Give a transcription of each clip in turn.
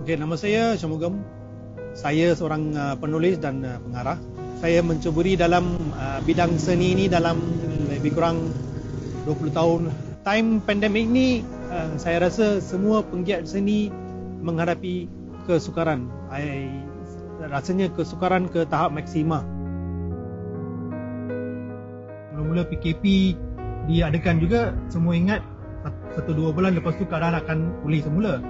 Okey, nama saya Syamugam. Saya seorang uh, penulis dan uh, pengarah. Saya mencuburi dalam uh, bidang seni ini dalam lebih kurang 20 tahun. Time pandemik ni uh, saya rasa semua penggiat seni menghadapi kesukaran. I, rasanya kesukaran ke tahap maksima. Mula-mula PKP diadakan juga semua ingat satu dua bulan lepas tu keadaan akan pulih semula.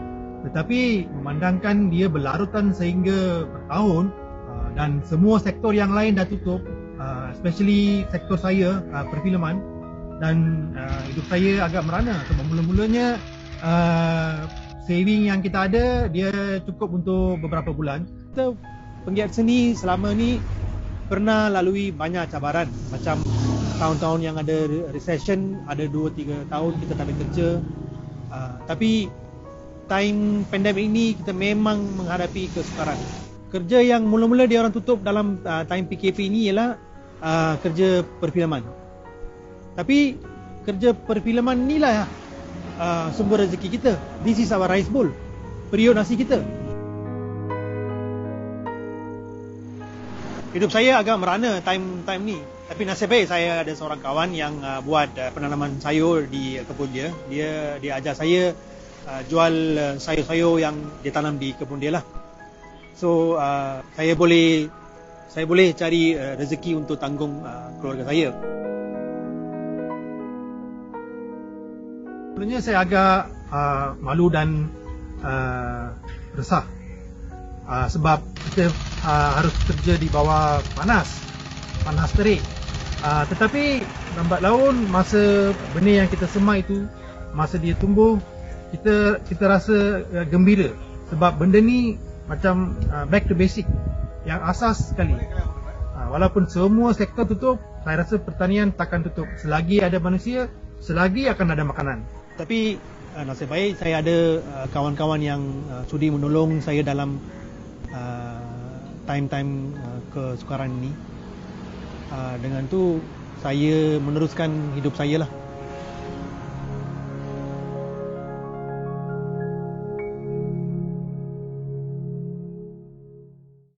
Tetapi memandangkan dia berlarutan sehingga bertahun uh, dan semua sektor yang lain dah tutup, uh, especially sektor saya, uh, perfilman dan hidup saya agak merana sebab mula-mulanya saving yang kita ada dia cukup untuk beberapa bulan. Kita penggiat seni selama ni pernah lalui banyak cabaran macam tahun-tahun yang ada recession, ada 2-3 tahun kita tak ada kerja. tapi time pandemik ini kita memang menghadapi kesukaran. Kerja yang mula-mula dia orang tutup dalam uh, time PKP ini ialah uh, kerja perfilman. Tapi kerja perfilman inilah uh, sumber rezeki kita. This is our rice bowl. Periuk nasi kita. Hidup saya agak merana time time ni. Tapi nasib baik saya ada seorang kawan yang uh, buat uh, penanaman sayur di kebun dia. Dia dia ajar saya uh, jual uh, sayur-sayur yang ditanam di kebun dia lah. So uh, saya boleh saya boleh cari uh, rezeki untuk tanggung uh, keluarga saya. Sebenarnya saya agak uh, malu dan uh, resah uh, sebab kita uh, harus kerja di bawah panas, panas terik. Uh, tetapi lambat laun masa benih yang kita semak itu masa dia tumbuh kita kita rasa uh, gembira sebab benda ni macam uh, back to basic yang asas sekali. Uh, walaupun semua sektor tutup, saya rasa pertanian takkan tutup selagi ada manusia, selagi akan ada makanan. Tapi uh, nasib baik saya ada uh, kawan-kawan yang uh, sudi menolong saya dalam uh, time-time uh, kesukaran ini. Uh, dengan tu saya meneruskan hidup saya lah.